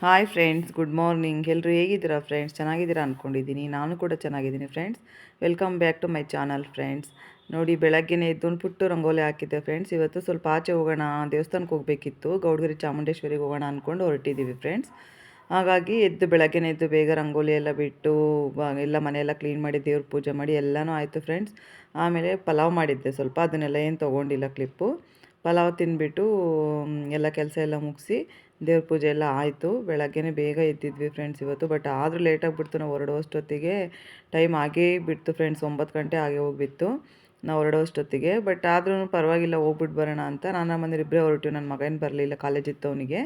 Hi friends good morning ಎಲ್ಲರೂ ಹೇಗಿದ್ದೀರಾ friends ಚೆನ್ನಾಗಿದ್ದೀರಾ ಅಂದ್ಕೊಂಡಿದ್ದೀನಿ ನಾನು ಕೂಡ ಚೆನ್ನಾಗಿದ್ದೀನಿ friends welcome back to my channel friends ನೋಡಿ, ಬೆಳಗ್ಗೆನೇ ಎದ್ದೊಂದು ಪುಟ್ಟು ರಂಗೋಲಿ ಹಾಕಿದ್ದೆ ಫ್ರೆಂಡ್ಸ್ ಇವತ್ತು ಸ್ವಲ್ಪ ಆಚೆ ಹೋಗೋಣ, ದೇವಸ್ಥಾನಕ್ಕೆ ಹೋಗಬೇಕಿತ್ತು. ಗೌಡಗಿರಿ ಚಾಮುಂಡೇಶ್ವರಿಗೆ ಹೋಗೋಣ ಅಂದ್ಕೊಂಡು ಹೊರಟಿದ್ದೀವಿ ಫ್ರೆಂಡ್ಸ್ ಹಾಗಾಗಿ ಎದ್ದು ಬೆಳಗ್ಗೆನೇ ಎದ್ದು ಬೇಗ ರಂಗೋಲಿ ಎಲ್ಲ ಬಿಟ್ಟು ಎಲ್ಲ ಮನೆಯೆಲ್ಲ ಕ್ಲೀನ್ ಮಾಡಿ, ದೇವ್ರ ಪೂಜೆ ಮಾಡಿ ಎಲ್ಲನೂ ಆಯಿತು ಫ್ರೆಂಡ್ಸ್ ಆಮೇಲೆ ಪಲಾವ್ ಮಾಡಿದ್ದೆ ಸ್ವಲ್ಪ. ಅದನ್ನೆಲ್ಲ ಏನು ತೊಗೊಂಡಿಲ್ಲ ಕ್ಲಿಪ್ಪು ಪಲಾವ್ ತಿನ್ಬಿಟ್ಟು ಎಲ್ಲ ಕೆಲಸ ಎಲ್ಲ ಮುಗಿಸಿ ದೇವ್ರ ಪೂಜೆ ಎಲ್ಲ ಆಯಿತು. ಬೆಳಗ್ಗೆನೇ ಬೇಗ ಎದ್ದಿದ್ವಿ ಫ್ರೆಂಡ್ಸ್ ಇವತ್ತು ಬಟ್ ಆದರೂ ಲೇಟಾಗಿಬಿಡ್ತು ನಾವು ಹೊರಡುವಷ್ಟೊತ್ತಿಗೆ ಟೈಮ್ ಆಗೇ ಬಿಡ್ತು ಫ್ರೆಂಡ್ಸ್ ಒಂಬತ್ತು ಗಂಟೆ ಆಗೇ ಹೋಗ್ಬಿತ್ತು ನಾವು ಹೊರಡೋಷ್ಟೊತ್ತಿಗೆ. ಬಟ್ ಆದ್ರೂ ಪರವಾಗಿಲ್ಲ ಹೋಗ್ಬಿಟ್ಟು ಬರೋಣ ಅಂತ. ನಾನು ನಮ್ಮ ಮನೆಯವ್ರು ಇಬ್ಬರೇ ಹೊರಟಿವಿ. ನನ್ನ ಮಗ ಏನು ಬರಲಿಲ್ಲ ಕಾಲೇಜ್ ಇತ್ತು ಅವನಿಗೆ.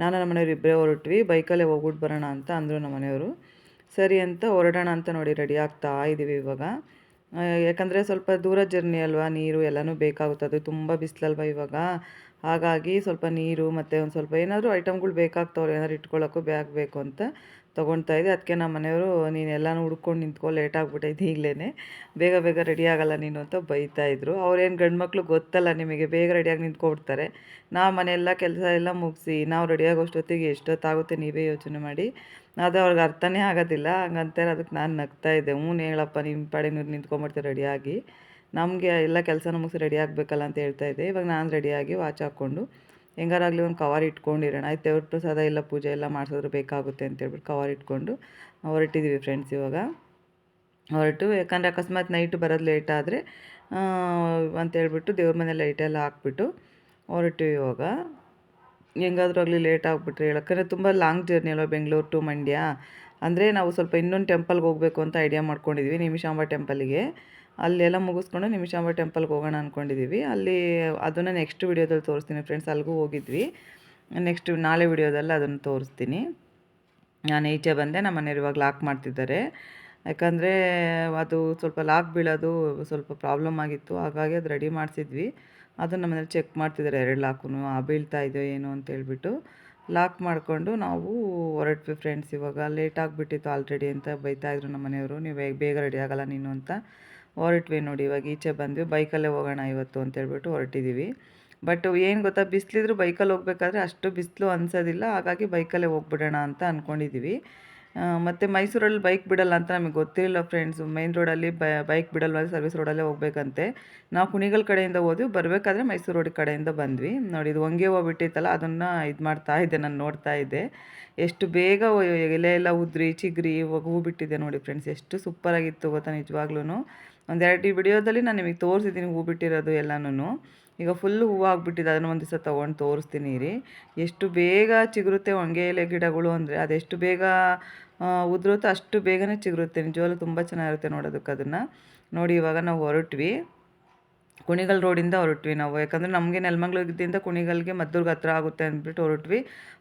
ನಾನು ನಮ್ಮ ಮನೆಯವ್ರು ಇಬ್ಬರೇ ಹೊರಟ್ವಿ. ಬೈಕಲ್ಲೇ ಹೋಗ್ಬಿಟ್ಟು ಬರೋಣ ಅಂತ ಅಂದರು ನಮ್ಮ ಮನೆಯವರು. ಸರಿ ಅಂತ ಹೊರಡೋಣ ಅಂತ ನೋಡಿ ರೆಡಿ ಆಗ್ತಾ ಇದ್ದೀವಿ ಇವಾಗ. ಯಾಕಂದರೆ ಸ್ವಲ್ಪ ದೂರ ಜರ್ನಿ ಅಲ್ವಾ? ನೀರು ಎಲ್ಲನೂ ಬೇಕಾಗುತ್ತೆ. ಅದು ತುಂಬ ಬಿಸಿಲಲ್ವ ಇವಾಗ? ಹಾಗಾಗಿ ಸ್ವಲ್ಪ ನೀರು ಮತ್ತು ಒಂದು ಸ್ವಲ್ಪ ಏನಾದರೂ ಐಟಮ್ಗಳು ಬೇಕಾಗ್ತವ್ರು, ಏನಾದ್ರು ಇಟ್ಕೊಳ್ಳೋಕ್ಕೂ ಬ್ಯಾಗ್ ಬೇಕು ಅಂತ ತೊಗೊಳ್ತಾ ಇದ್ದೆ. ಅದಕ್ಕೆ ನಮ್ಮ ಮನೆಯವರು, ನೀನು ಎಲ್ಲನೂ ಹುಡ್ಕೊಂಡು ನಿಂತ್ಕೊ ಲೇಟ್ ಆಗ್ಬಿಟ್ಟೈತೆ ಈಗಲೇ ಬೇಗ ಬೇಗ ರೆಡಿ ಆಗಲ್ಲ ನೀನು ಅಂತ ಬೈತಾ ಇದ್ರು. ಅವ್ರೇನು ಗಂಡು ಮಕ್ಕಳು ಗೊತ್ತಲ್ಲ ನಿಮಗೆ, ಬೇಗ ರೆಡಿಯಾಗಿ ನಿಂತ್ಕೊಬಿಡ್ತಾರೆ. ನಾವು ಮನೆಯೆಲ್ಲ ಕೆಲಸ ಎಲ್ಲ ಮುಗಿಸಿ, ನಾವು ರೆಡಿಯಾಗೋಷ್ಟೊತ್ತಿಗೆ ಎಷ್ಟೊತ್ತಾಗುತ್ತೆ ನೀವೇ ಯೋಚನೆ ಮಾಡಿ. ಅದು ಅವ್ರಿಗೆ ಅರ್ಥನೇ ಆಗೋದಿಲ್ಲ. ಹಂಗಂತಾರೆ ಅದಕ್ಕೆ ನಾನು ನಗ್ತಾ ಇದ್ದೆ. ಹ್ಞೂ ಹೇಳಪ್ಪ ನಿಮ್ಮ ಪಾಡಿನವ್ರು ನೀವು ನಿಂತ್ಕೊಂಬಿಡ್ತೀವಿ ರೆಡಿಯಾಗಿ ನಮಗೆ ಎಲ್ಲ ಕೆಲಸ ಮುಗಿಸಿ ರೆಡಿ ಆಗಬೇಕಲ್ಲ ಅಂತ ಹೇಳ್ತಾ ಇದ್ದೆ. ಇವಾಗ ನಾನು ರೆಡಿಯಾಗಿ ವಾಚ್ ಹಾಕ್ಕೊಂಡು, ಹೆಂಗಾರಾಗಲಿ ಒಂದು ಕವರ್ ಇಟ್ಕೊಂಡಿರೋಣ ಆಯ್ತು, ದೇವ್ರ ಪ್ರಸಾದ ಎಲ್ಲ ಪೂಜೆ ಎಲ್ಲ ಮಾಡಿಸಿದ್ರೆ ಬೇಕಾಗುತ್ತೆ ಅಂತೇಳ್ಬಿಟ್ಟು ಕವರ್ ಇಟ್ಕೊಂಡು ಹೊರಟಿದ್ದೀವಿ ಫ್ರೆಂಡ್ಸ್ ಇವಾಗ. ಹೊರಟು, ಯಾಕಂದರೆ ಅಕಸ್ಮಾತ್ ನೈಟ್ ಬರೋದು ಲೇಟ್ ಆದರೆ ಅಂತೇಳ್ಬಿಟ್ಟು ದೇವ್ರ ಮನೆ ಲೈಟೆಲ್ಲ ಹಾಕ್ಬಿಟ್ಟು ಹೊರಟು ಇವಾಗ. ಹೆಂಗಾದ್ರೂ ಆಗಲಿ ಲೇಟ್ ಆಗಿಬಿಟ್ರೆ ಯಾಕಂದರೆ ತುಂಬ ಲಾಂಗ್ ಜರ್ನಿ ಅಲ್ವಾ ಬೆಂಗಳೂರು ಟು ಮಂಡ್ಯ. ಅಂದರೆ ನಾವು ಸ್ವಲ್ಪ ಇನ್ನೊಂದು ಟೆಂಪಲ್ಗೆ ಹೋಗಬೇಕು ಅಂತ ಐಡಿಯಾ ಮಾಡ್ಕೊಂಡಿದ್ವಿ. ನಿಮಿಷಾಂಬ ಟೆಂಪಲಿಗೆ ಅಲ್ಲೆಲ್ಲ ಮುಗಿಸ್ಕೊಂಡು ನಿಮಿಷಾಂಬ ಟೆಂಪಲ್ಗೆ ಹೋಗೋಣ ಅಂದ್ಕೊಂಡಿದ್ದೀವಿ ಅಲ್ಲಿ ಅದನ್ನು ನೆಕ್ಸ್ಟ್ ವಿಡಿಯೋದಲ್ಲಿ ತೋರಿಸ್ತೀನಿ ಫ್ರೆಂಡ್ಸ್ ಅಲ್ಲಿಗೂ ಹೋಗಿದ್ವಿ. ನೆಕ್ಸ್ಟ್ ನಾಳೆ ವೀಡಿಯೋದಲ್ಲಿ ಅದನ್ನು ತೋರಿಸ್ತೀನಿ. ನಾನು ಈಚೆ ಬಂದೆ ನಮ್ಮ ಮನೆಯವ್ರು ಇವಾಗ ಲಾಕ್ ಮಾಡ್ತಿದ್ದಾರೆ. ಯಾಕಂದರೆ ಅದು ಸ್ವಲ್ಪ ಲಾಕ್ ಬೀಳೋದು ಸ್ವಲ್ಪ ಪ್ರಾಬ್ಲಮ್ ಆಗಿತ್ತು. ಹಾಗಾಗಿ ಅದು ರೆಡಿ ಮಾಡಿಸಿದ್ವಿ. ಅದು ನಮ್ಮ ಮನೇಲಿ ಚೆಕ್ ಮಾಡ್ತಿದ್ದಾರೆ ಎರಡು ಲಾಕು ಆ ಬೀಳ್ತಾ ಇದೆಯೋ ಏನು ಅಂತ ಹೇಳ್ಬಿಟ್ಟು. ಲಾಕ್ ಮಾಡಿಕೊಂಡು ನಾವು ಹೊರಟ್ವಿ ಫ್ರೆಂಡ್ಸ್ ಇವಾಗ. ಲೇಟ್ ಆಗಿಬಿಟ್ಟಿತ್ತು ಆಲ್ರೆಡಿ ಅಂತ ಬೈತಾಯಿದ್ರು ನಮ್ಮ ಮನೆಯವರು. ನೀವು ಬೇಗ ರೆಡಿ ಆಗಲ್ಲ ನೀನು ಅಂತ. ಹೊರಟ್ವಿ ನೋಡಿ, ಇವಾಗ ಈಚೆ ಬಂದ್ವಿ. ಬೈಕಲ್ಲೇ ಹೋಗೋಣ ಇವತ್ತು ಅಂತ ಹೇಳ್ಬಿಟ್ಟು ಹೊರಟಿದ್ದೀವಿ ಬಟ್ ಏನು ಗೊತ್ತಾ, ಬಿಸಿಲಿದ್ರು ಬೈಕಲ್ಲಿ ಹೋಗ್ಬೇಕಾದ್ರೆ ಅಷ್ಟು ಬಿಸಿಲು ಅನ್ಸೋದಿಲ್ಲ. ಹಾಗಾಗಿ ಬೈಕಲ್ಲೇ ಹೋಗ್ಬಿಡೋಣ ಅಂತ ಅಂದ್ಕೊಂಡಿದ್ದೀವಿ ಮತ್ತು ಮೈಸೂರಲ್ಲಿ ಬೈಕ್ ಬಿಡಲ್ಲ ಅಂತ ನಮಗೆ ಗೊತ್ತಿರಲಿಲ್ಲ ಫ್ರೆಂಡ್ಸ್ ಮೈನ್ ರೋಡಲ್ಲಿ ಬೈಕ್ ಬಿಡಲ್ವ ಸರ್ವಿಸ್ ರೋಡಲ್ಲೇ ಹೋಗ್ಬೇಕಂತೆ. ನಾವು ಕುಣಿಗಲ್ ಕಡೆಯಿಂದ ಹೋದ್ವಿ. ಬರಬೇಕಾದ್ರೆ ಮೈಸೂರು ರೋಡ್ ಕಡೆಯಿಂದ ಬಂದ್ವಿ. ನೋಡಿ, ಇದು ಹೊಂಗೆ ಹೋಗ್ಬಿಟ್ಟಿತ್ತಲ್ಲ, ಅದನ್ನು ಇದು ಮಾಡ್ತಾ ಇದ್ದೆ, ನಾನು ನೋಡ್ತಾ ಇದ್ದೆ. ಎಷ್ಟು ಬೇಗ ಎಲೆ ಎಲ್ಲ ಉದ್ರಿ, ಚಿಗ್ರಿ ಹೂ ಬಿಟ್ಟಿದೆ ನೋಡಿ ಫ್ರೆಂಡ್ಸ್ ಎಷ್ಟು ಸೂಪರಾಗಿತ್ತು ಗೊತ್ತಾ ನಿಜವಾಗ್ಲೂ ಒಂದೆರಡು ವಿಡಿಯೋದಲ್ಲಿ ನಾನು ನಿಮಗೆ ತೋರಿಸಿದ್ದೀನಿ ಹೂ ಬಿಟ್ಟಿರೋದು ಎಲ್ಲನೂ ಈಗ ಫುಲ್ ಹೂವು ಆಗಿಬಿಟ್ಟಿದೆ, ಅದನ್ನು ಒಂದು ದಿವಸ ತೊಗೊಂಡು ತೋರಿಸ್ತೀನಿ ರೀ ಎಷ್ಟು ಬೇಗ ಚಿಗುರುತ್ತೆ ಹೊಂಗೆ ಎಲೆ ಗಿಡಗಳು ಅಂದರೆ, ಅದೆಷ್ಟು ಬೇಗ ಉದುರುತ್ತೋ ಅಷ್ಟು ಬೇಗನೆ ಚಿಗುರುತ್ತೆ. ನಿಜವಾಗ್ಲೂ ತುಂಬ ಚೆನ್ನಾಗಿರುತ್ತೆ ನೋಡೋದಕ್ಕೆ ಅದನ್ನು. ನೋಡಿ ಇವಾಗ ನಾವು ಹೊರಟ್ವಿ. ಕುಣಿಗಲ್ ರೋಡಿಂದ ಹೊರಟ್ವಿ ನಾವು. ಯಾಕಂದರೆ ನಮಗೆ ನೆಲಮಂಗ್ಲದಿಂದ ಕುಣಿಗಲ್ಗೆ ಮದ್ದೂರ್ಗ ಹತ್ರ ಆಗುತ್ತೆ ಅಂದ್ಬಿಟ್ಟು ಹೊರಟ್ವಿ.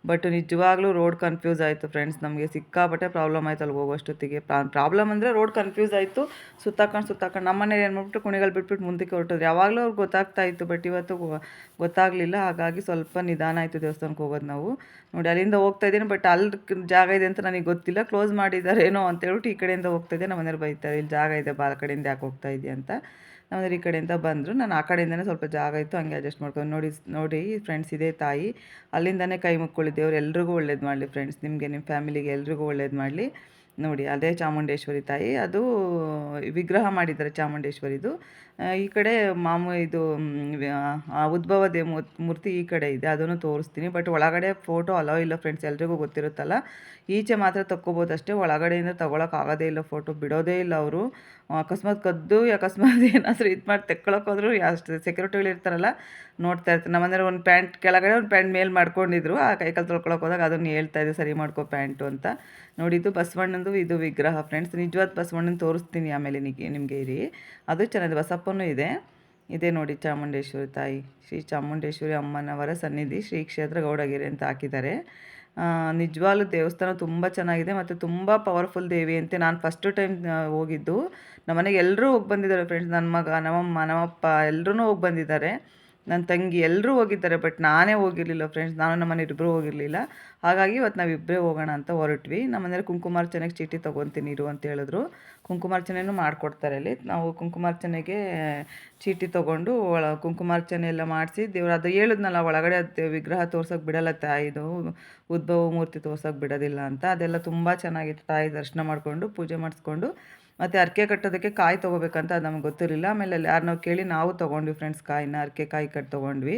ಬಟ್ ನಿಜವಾಗ್ಲೂ ರೋಡ್ ಕನ್ಫ್ಯೂಸ್ ಆಯಿತು ಫ್ರೆಂಡ್ಸ್ ನಮಗೆ ಸಿಕ್ಕಾಪಟ್ಟೆ ಪ್ರಾಬ್ಲಮ್ ಆಯಿತು ಅಲ್ಲಿ ಹೋಗೋಷ್ಟೊತ್ತಿಗೆ. ಪ್ರಾಬ್ಲಮ್ ಅಂದರೆ ರೋಡ್ ಕನ್ಫ್ಯೂಸ್ ಆಯಿತು. ಸುತ್ತಾಕೊಂಡು ಸುತ್ತಾಕೊಂಡು ನಮ್ಮ ಮನೇಲಿ ಏನು ಮಾಡ್ಬಿಟ್ಟು ಕುಣಿಗಲ್ ಬಿಟ್ಬಿಟ್ಟು ಮುಂದಕ್ಕೆ ಹೊರಟೋದು ಯಾವಾಗಲೂ ಅವ್ರಿಗೆ ಗೊತ್ತಾಗ್ತಾ ಇತ್ತು ಬಟ್ ಇವತ್ತು ಗೊತ್ತಾಗಲಿಲ್ಲ. ಹಾಗಾಗಿ ಸ್ವಲ್ಪ ನಿಧಾನ ಆಯಿತು ದೇವಸ್ಥಾನಕ್ಕೆ ಹೋಗೋದು ನಾವು. ನೋಡಿ, ಅಲ್ಲಿಂದ ಹೋಗ್ತಾ ಇದ್ದೀನಿ ಬಟ್ ಅಲ್ಲಿ ಜಾಗ ಇದೆ ಅಂತ ನನಗೆ ಗೊತ್ತಿಲ್ಲ. ಕ್ಲೋಸ್ ಮಾಡಿದ್ದಾರೆ ಏನೋ ಅಂತ ಹೇಳ್ಬಿಟ್ಟು ಈ ಕಡೆಯಿಂದ ಹೋಗ್ತಾ ಇದ್ದೆ. ನಮ್ಮ ಮನೇಲಿ ಬೈತಾರೆ, ಇಲ್ಲಿ ಜಾಗ ಇದೆ ಬಾಲ್ ಕಡೆಯಿಂದ ಯಾಕೆ ಹೋಗ್ತಾ ಇದೆಯಾ? ಅಂತ. ನಮ್ಮದ್ರ ಈ ಕಡೆಯಿಂದ ಬಂದರು. ನಾನು ಆ ಕಡೆಯಿಂದನೇ ಸ್ವಲ್ಪ ಜಾಗ ಇತ್ತು, ಹಂಗೆ ಅಡ್ಜಸ್ಟ್ ಮಾಡ್ಕೊಂಡು ನೋಡಿ ನೋಡಿ ಫ್ರೆಂಡ್ಸ್ ಇದೇ ತಾಯಿ. ಅಲ್ಲಿಂದನೇ ಕೈ ಮುಕ್ಕೊಳ್ಳಿ ದೇವ್ರು, ಎಲ್ರಿಗೂ ಒಳ್ಳೇದು ಮಾಡಲಿ ಫ್ರೆಂಡ್ಸ್ ನಿಮಗೆ ನಿಮ್ಮ ಫ್ಯಾಮಿಲಿಗೆ ಎಲ್ರಿಗೂ ಒಳ್ಳೇದು ಮಾಡಲಿ. ನೋಡಿ, ಅದೇ ಚಾಮುಂಡೇಶ್ವರಿ ತಾಯಿ. ಅದು ವಿಗ್ರಹ ಮಾಡಿದ್ದಾರೆ ಚಾಮುಂಡೇಶ್ವರಿದು. ಈ ಕಡೆ ಮಾಮೂ ಇದು ಉದ್ಭವ ದೇ ಮೂರ್ತಿ ಈ ಕಡೆ ಇದೆ, ಅದನ್ನು ತೋರಿಸ್ತೀನಿ. ಬಟ್ ಒಳಗಡೆ ಫೋಟೋ ಅಲೋ ಇಲ್ಲ ಫ್ರೆಂಡ್ಸ್, ಎಲ್ರಿಗೂ ಗೊತ್ತಿರುತ್ತಲ್ಲ. ಈಚೆ ಮಾತ್ರ ತಕ್ಕೋಬೋದು ಅಷ್ಟೇ ಒಳಗಡೆಯಿಂದ ತೊಗೊಳಕ್ಕೆ ಆಗೋದೇ ಇಲ್ಲ ಫೋಟೋ, ಬಿಡೋದೇ ಇಲ್ಲ ಅವರು. ಅಕಸ್ಮಾತ್ ಕದ್ದು, ಅಕಸ್ಮಾತ್ ಏನಾದರೂ ಇದು ಮಾಡಿ ತೆಕ್ಕೊಳಕ್ಕೋದ್ರು ಅಷ್ಟು ಸೆಕ್ಯೂರಿಟಿಗಳು ಇರ್ತಾರಲ್ಲ, ನೋಡ್ತಾ ಇರ್ತಾರೆ. ನಮ್ಮಂದ್ರೆ ಒಂದು ಪ್ಯಾಂಟ್, ಕೆಳಗಡೆ ಒಂದು ಪ್ಯಾಂಟ್ ಮೇಲೆ ಮಾಡ್ಕೊಂಡಿದ್ರು. ಆ ಕೈಕಾಲು ತೊಳ್ಕೊಳಕ್ಕೆ ಹೋದಾಗ ಅದನ್ನು ಹೇಳ್ತಾ ಇದೆ ಸರಿ ಮಾಡ್ಕೋ ಪ್ಯಾಂಟು ಅಂತ. ನೋಡಿದ್ದು ಬಸವಣ್ಣಂದು ಇದು ವಿಗ್ರಹ ಫ್ರೆಂಡ್ಸ್ ನಿಜವಾದ ಬಸವಣ್ಣನ ತೋರಿಸ್ತೀನಿ ಆಮೇಲೆ ನಿಮಗೆ ನಿಮಗೆ ಇರಿ. ಅದು ಚೆನ್ನಾಗಿದೆ. ಬಸಪ್ಪನೂ ಇದೆ. ಇದೇ ನೋಡಿ ಚಾಮುಂಡೇಶ್ವರಿ ತಾಯಿ. ಶ್ರೀ ಚಾಮುಂಡೇಶ್ವರಿ ಅಮ್ಮನವರ ಸನ್ನಿಧಿ ಶ್ರೀ ಕ್ಷೇತ್ರ ಗೌಡಗಿರಿ ಅಂತ ಹಾಕಿದ್ದಾರೆ. ನಿಜವಾಲು ದೇವಸ್ಥಾನ ತುಂಬ ಚೆನ್ನಾಗಿದೆ ಮತ್ತು ತುಂಬ ಪವರ್ಫುಲ್ ದೇವಿ ಅಂತೆ. ನಾನು ಫಸ್ಟು ಟೈಮ್ ಹೋಗಿದ್ದು. ನಮ್ಮ ಮನೆಗೆ ಎಲ್ಲರೂ ಹೋಗಿ ಬಂದಿದ್ದಾರೆ ಫ್ರೆಂಡ್ಸ್ ನನ್ನ ಮಗ, ನಮ್ಮಮ್ಮ, ನಮ್ಮಪ್ಪ ಎಲ್ಲರೂ ಹೋಗಿ ಬಂದಿದ್ದಾರೆ. ನನ್ನ ತಂಗಿ ಎಲ್ಲರೂ ಹೋಗಿದ್ದಾರೆ ಬಟ್ ನಾನೇ ಹೋಗಿರಲಿಲ್ಲ ಫ್ರೆಂಡ್ಸ್ ನಾನು ನಮ್ಮ ಇಬ್ಬರೂ ಹೋಗಿರಲಿಲ್ಲ. ಹಾಗಾಗಿ ಇವತ್ತು ನಾವಿಬ್ಬರೇ ಹೋಗೋಣ ಅಂತ ಹೊರಟ್ವಿ. ನಮ್ಮ ಮನೇಲಿ ಕುಂಕುಮಾರ್ಚನೆಗೆ ಚೀಟಿ ತೊಗೊತೀನಿ ಇರು ಅಂತ ಹೇಳಿದ್ರು. ಕುಂಕುಮಾರ್ಚನೆನೂ ಮಾಡಿಕೊಡ್ತಾರೆ ಅಲ್ಲಿ. ನಾವು ಕುಂಕುಮಾರ್ಚನೆಗೆ ಚೀಟಿ ತೊಗೊಂಡು ಒಳ ಕುಂಕುಮಾರ್ಚನೆ ಎಲ್ಲ ಮಾಡಿಸಿ ದೇವ್ರು ಅದು ಹೇಳಿದ್ನಲ್ಲ, ಒಳಗಡೆ ಅದು ವಿಗ್ರಹ ತೋರ್ಸೋಕೆ ಬಿಡಲ್ಲ ತಾಯಿದು ಉದ್ಭವ ಮೂರ್ತಿ ತೋರ್ಸೋಕೆ ಬಿಡೋದಿಲ್ಲ ಅಂತ. ಅದೆಲ್ಲ ತುಂಬ ಚೆನ್ನಾಗಿತ್ತು. ತಾಯಿ ದರ್ಶನ ಮಾಡಿಕೊಂಡು, ಪೂಜೆ ಮಾಡಿಸ್ಕೊಂಡು ಮತ್ತು ಅರ್ಕೆ ಕಟ್ಟೋದಕ್ಕೆ ಕಾಯಿ ತೊಗೋಬೇಕಂತ ಅದು ನಮ್ಗೆ ಗೊತ್ತಿರಲಿಲ್ಲ. ಆಮೇಲೆ ಅಲ್ಲಿ ಯಾರನ್ನೋ ಕೇಳಿ ನಾವು ತೊಗೊಂಡ್ವಿ ಫ್ರೆಂಡ್ಸ್ ಕಾಯಿನ ಅರ್ಕೆ ಕಾಯಿ ಕಟ್ಟು ತೊಗೊಂಡ್ವಿ.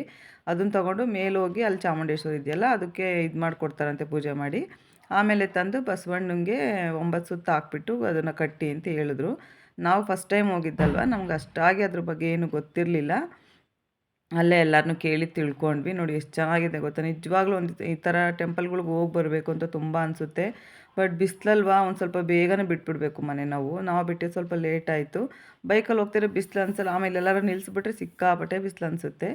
ಅದನ್ನು ತೊಗೊಂಡು ಮೇಲೆ ಹೋಗಿ ಅಲ್ಲಿ ಚಾಮುಂಡೇಶ್ವರಿ ಇದೆಯಲ್ಲ, ಅದಕ್ಕೆ ಇದು ಮಾಡಿಕೊಡ್ತಾರಂತೆ ಪೂಜೆ ಮಾಡಿ. ಆಮೇಲೆ ತಂದು ಬಸವಣ್ಣಂಗೆ ಒಂಬತ್ತು ಸುತ್ತ ಹಾಕ್ಬಿಟ್ಟು ಅದನ್ನು ಕಟ್ಟಿ ಅಂತ ಹೇಳಿದ್ರು. ನಾವು ಫಸ್ಟ್ ಟೈಮ್ ಹೋಗಿದ್ದಲ್ವ? ನಮ್ಗೆ ಅಷ್ಟಾಗಿ ಅದ್ರ ಬಗ್ಗೆ ಏನು ಗೊತ್ತಿರಲಿಲ್ಲ. ಅಲ್ಲೇ ಎಲ್ಲರನ್ನೂ ಕೇಳಿ ತಿಳ್ಕೊಂಡ್ವಿ. ನೋಡಿ ಎಷ್ಟು ಚೆನ್ನಾಗಿದೆ ಗೊತ್ತಾ? ನಿಜವಾಗ್ಲೂ ಒಂದು ಈ ಥರ ಟೆಂಪಲ್ಗಳಿಗೆ ಹೋಗಿ ಬರಬೇಕು ಅಂತ ತುಂಬ ಅನಿಸುತ್ತೆ. ಬಟ್ ಬಿಸಿಲಲ್ವಾ? ಒಂದು ಸ್ವಲ್ಪ ಬೇಗನೆ ಬಿಟ್ಬಿಡ್ಬೇಕು ಮನೆ ನಾವು. ನಾವು ಬಿಟ್ಟು ಸ್ವಲ್ಪ ಲೇಟ್ ಆಯಿತು. ಬೈಕಲ್ಲಿ ಹೋಗ್ತಿರೋ ಬಿಸಿಲು ಅನ್ಸಲ್ಲ. ಆಮೇಲೆ ಎಲ್ಲರೂ ನಿಲ್ಲಿಸ್ಬಿಟ್ರೆ ಸಿಕ್ಕಾಪಟ್ಟೆ ಬಿಸಿಲು ಅನಿಸುತ್ತೆ.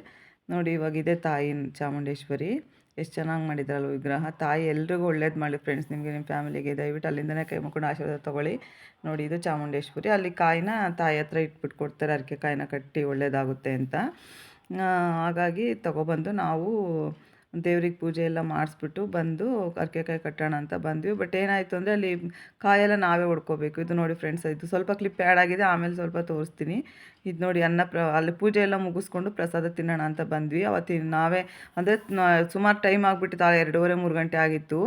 ನೋಡಿ ಇವಾಗ ಇದೆ ತಾಯಿ ಚಾಮುಂಡೇಶ್ವರಿ. ಎಷ್ಟು ಚೆನ್ನಾಗಿ ಮಾಡಿದ್ರಲ್ಲ ವಿಗ್ರಹ. ತಾಯಿ ಎಲ್ರಿಗೂ ಒಳ್ಳೇದು ಮಾಡಿ ಫ್ರೆಂಡ್ಸ್. ನಿಮಗೆ ನಿಮ್ಮ ಫ್ಯಾಮಿಲಿಗೆ ದಯವಿಟ್ಟು ಅಲ್ಲಿಂದನೇ ಕೈ ಮುಕ್ಕೊಂಡು ಆಶೀರ್ವಾದ ತೊಗೊಳ್ಳಿ. ನೋಡಿ ಇದು ಚಾಮುಂಡೇಶ್ವರಿ. ಅಲ್ಲಿ ಕಾಯಿನ ತಾಯಿ ಹತ್ರ ಇಟ್ಬಿಟ್ಟು ಕೊಡ್ತಾರೆ. ಅದಕ್ಕೆ ಕಾಯಿನ ಕಟ್ಟಿ ಒಳ್ಳೇದಾಗುತ್ತೆ ಅಂತ. ಹಾಗಾಗಿ ತಗೊಬಂದು ನಾವು ದೇವ್ರಿಗೆ ಪೂಜೆ ಎಲ್ಲ ಮಾಡಿಸ್ಬಿಟ್ಟು ಬಂದು ಕರ್ಕೆಕಾಯಿ ಕಟ್ಟೋಣ ಅಂತ ಬಂದ್ವಿ. ಬಟ್ ಏನಾಯಿತು ಅಂದರೆ ಅಲ್ಲಿ ಕಾಯೆಲ್ಲ ನಾವೇ ಹೊಡ್ಕೋಬೇಕು. ಇದು ನೋಡಿ ಫ್ರೆಂಡ್ಸ್ ಇದು ಸ್ವಲ್ಪ ಕ್ಲಿಪ್ ಆ್ಯಡ್ ಆಗಿದೆ, ಆಮೇಲೆ ಸ್ವಲ್ಪ ತೋರಿಸ್ತೀನಿ. ಇದು ನೋಡಿ ಅನ್ನ ಪ್ರ, ಅಲ್ಲಿ ಪೂಜೆ ಎಲ್ಲ ಮುಗಿಸ್ಕೊಂಡು ಪ್ರಸಾದ ತಿನ್ನೋಣ ಅಂತ ಬಂದ್ವಿ. ಅವತ್ತಿನ ನಾವೇ, ಅಂದರೆ ಸುಮಾರು ಟೈಮ್ ಆಗಿಬಿಟ್ಟಿತ್ತು ಎರಡೂವರೆ, ಮೂರು ಗಂಟೆ ಆಗಿತ್ತು.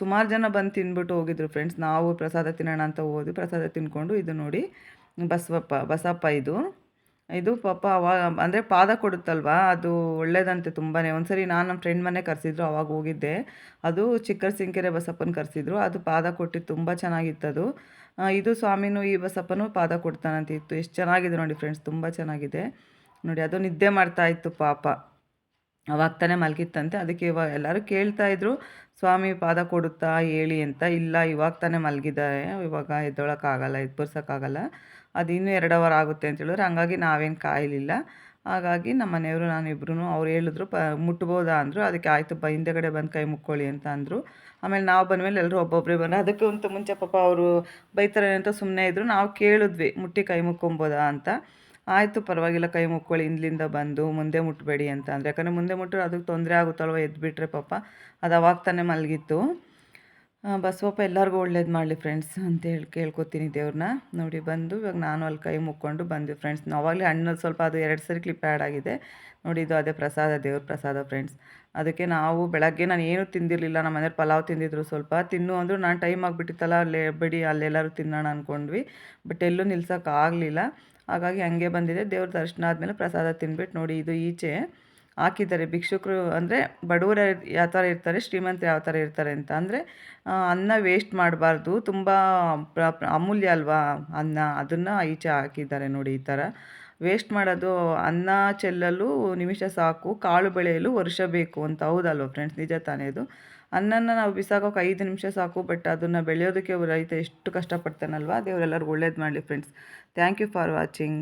ಸುಮಾರು ಜನ ಬಂದು ತಿಂದ್ಬಿಟ್ಟು ಹೋಗಿದ್ರು ಫ್ರೆಂಡ್ಸ್ ನಾವು ಪ್ರಸಾದ ತಿನ್ನೋಣ ಅಂತ ಹೋದ್ವಿ. ಪ್ರಸಾದ ತಿನ್ಕೊಂಡು ಇದು ನೋಡಿ ಬಸವಪ್ಪ, ಬಸಪ್ಪ ಇದು. ಇದು ಪಾಪ ಅವಾಗ ಅಂದರೆ ಪಾದ ಕೊಡುತ್ತಲ್ವಾ? ಅದು ಒಳ್ಳೇದಂತೆ ತುಂಬಾ ಒಂದ್ಸರಿ ನಾನು ನಮ್ಮ ಫ್ರೆಂಡ್ ಮನೆ ಕರೆಸಿದ್ರು, ಅವಾಗ ಹೋಗಿದ್ದೆ. ಅದು ಚಿಕ್ಕರಸಿಂಕೆರೆ ಬಸಪ್ಪನ ಕರೆಸಿದ್ರು. ಅದು ಪಾದ ಕೊಟ್ಟಿದ್ದು ತುಂಬ ಚೆನ್ನಾಗಿತ್ತದು. ಇದು ಸ್ವಾಮಿನೂ ಈ ಬಸಪ್ಪನೂ ಪಾದ ಕೊಡ್ತಾನಂತ ಇತ್ತು ಎಷ್ಟು ಚೆನ್ನಾಗಿದೆ ನೋಡಿ ಫ್ರೆಂಡ್ಸ್ ತುಂಬ ಚೆನ್ನಾಗಿದೆ. ನೋಡಿ, ಅದು ನಿದ್ದೆ ಮಾಡ್ತಾ ಇತ್ತು ಪಾಪ. ಅವಾಗ ತಾನೇ ಮಲಗಿತ್ತಂತೆ. ಅದಕ್ಕೆ ಇವಾಗ ಎಲ್ಲರೂ ಕೇಳ್ತಾ ಇದ್ರು, ಸ್ವಾಮಿ ಪಾದ ಕೊಡುತ್ತಾ, ಹೇಳಿ ಅಂತ. ಇಲ್ಲ, ಇವಾಗ ತಾನೇ ಮಲಗಿದ್ದಾರೆ. ಇವಾಗ ಎದ್ದೊಳಕ್ಕಾಗಲ್ಲ ಎದ್ದು ಅದು ಇನ್ನೂ ಎರಡು ಅವರ್ ಆಗುತ್ತೆ ಅಂತ ಹೇಳಿದ್ರು. ಹಂಗಾಗಿ ನಾವೇನು ಕಾಯಲಿಲ್ಲ. ಹಾಗಾಗಿ ನಮ್ಮ ಮನೆಯವರು ನಾನಿಬ್ರು ಅವ್ರು ಹೇಳಿದ್ರು, ಪ, ಮುಟ್ಬೋದಾ? ಅಂದರು. ಅದಕ್ಕೆ ಆಯಿತು, ಬ, ಹಿಂದೆಗಡೆ ಬಂದು ಕೈ ಮುಕ್ಕೊಳ್ಳಿ ಅಂತ ಅಂದರು. ಆಮೇಲೆ ನಾವು ಬಂದಮೇಲೆ ಎಲ್ಲರೂ ಒಬ್ಬೊಬ್ಬರೇ ಬಂದರು ಅದಕ್ಕೆ ಮುಂಚೆ ಪಾಪ ಅವರು ಬೈತಾರೆ ಅಂತ ಸುಮ್ಮನೆ ಇದ್ದರು ನಾವು ಕೇಳಿದ್ವಿ, ಮುಟ್ಟಿ ಕೈ ಮುಕ್ಕೊಬೋದಾ? ಅಂತ. ಆಯಿತು, ಪರವಾಗಿಲ್ಲ, ಕೈ ಮುಕ್ಕೊಳ್ಳಿ, ಹಿಂದ್ಲಿಂದ ಬಂದು ಮುಂದೆ ಮುಟ್ಟಬೇಡಿ ಅಂತ ಅಂದರೆ. ಯಾಕಂದರೆ ಮುಂದೆ ಮುಟ್ಟರೆ ಅದಕ್ಕೆ ತೊಂದರೆ ಆಗುತ್ತಲ್ವ, ಎದ್ಬಿಟ್ರೆ ಪಾಪ. ಅದು ಅವಾಗ ತಾನೇ ಮಲಗಿತ್ತು. ಬಸವಪ್ಪ ಎಲ್ಲರಿಗೂ ಒಳ್ಳೇದು ಮಾಡಲಿ ಫ್ರೆಂಡ್ಸ್ ಅಂತ ಹೇಳಿ ಕೇಳ್ಕೊತೀನಿ ದೇವ್ರನ್ನ ನೋಡಿ ಬಂದು, ಇವಾಗ ನಾನು ಅಲ್ಲಿ ಕೈ ಮುಕ್ಕೊಂಡು ಬಂದ್ವಿ ಫ್ರೆಂಡ್ಸ್ ನಾವಾಗಲೇ ಹಣ್ಣಲ್ಲಿ ಸ್ವಲ್ಪ ಅದು ಎರಡು ಸರಿ ಕ್ಲಿಪ್ ಆ್ಯಡ್ ಆಗಿದೆ. ನೋಡಿ ಇದು ಅದೇ ಪ್ರಸಾದ, ದೇವ್ರ ಪ್ರಸಾದ ಫ್ರೆಂಡ್ಸ್ ಅದಕ್ಕೆ ನಾವು ಬೆಳಗ್ಗೆ ನಾನು ಏನೂ ತಿಂದಿರಲಿಲ್ಲ, ನಮ್ಮ ಮನೇಲಿ ಪಲಾವ್ ತಿಂದಿದ್ರು ಸ್ವಲ್ಪ. ತಿನ್ನು ಅಂದರು ನಾನು ಟೈಮ್ ಆಗಿಬಿಟ್ಟಿತ್ತಲ್ಲ, ಅಲ್ಲೇ ಬಿಡಿ ಅಲ್ಲೆಲ್ಲರೂ ತಿನ್ನೋಣ ಅಂದ್ಕೊಂಡ್ವಿ ಬಟ್ ಎಲ್ಲೂ ನಿಲ್ಸೋಕ್ಕಾಗಲಿಲ್ಲ. ಹಾಗಾಗಿ ಹಂಗೆ ಬಂದಿದೆ. ದೇವ್ರ ದರ್ಶನ ಆದಮೇಲೆ ಪ್ರಸಾದ ತಿನ್ಬಿಟ್ಟು ನೋಡಿ ಇದು ಈಚೆ. ಹಾಕಿದ್ದಾರೆ. ಭಿಕ್ಷುಕರು ಅಂದರೆ ಬಡವರು ಯಾವ ಥರ ಇರ್ತಾರೆ, ಶ್ರೀಮಂತರು ಯಾವ ಥರ ಇರ್ತಾರೆ ಅಂತ. ಅಂದರೆ ಅನ್ನ ವೇಸ್ಟ್ ಮಾಡಬಾರ್ದು. ತುಂಬ ಅಮೂಲ್ಯ ಅಲ್ವಾ ಅನ್ನ? ಅದನ್ನು ಈಚೆ ಹಾಕಿದ್ದಾರೆ ನೋಡಿ ಈ ಥರ ವೇಸ್ಟ್ ಮಾಡೋದು, ಅನ್ನ ಚೆಲ್ಲಲು ನಿಮಿಷ ಸಾಕು, ಕಾಳು ಬೆಳೆಯಲು ವರ್ಷ ಬೇಕು ಅಂತ. ಹೌದಲ್ವ ಫ್ರೆಂಡ್ಸ್ ನಿಜ ತಾನೇ ಅದು ಅನ್ನನ ನಾವು ಬಿಸಾಕೋಕೆ ಐದು ನಿಮಿಷ ಸಾಕು ಬಟ್ ಅದನ್ನು ಬೆಳೆಯೋದಕ್ಕೆ ರೈತ ಎಷ್ಟು ಕಷ್ಟಪಡ್ತಾನಲ್ವ? ದೇವರೆಲ್ಲರಿಗೂ ಒಳ್ಳೇದು ಮಾಡಲಿ friends thank you for watching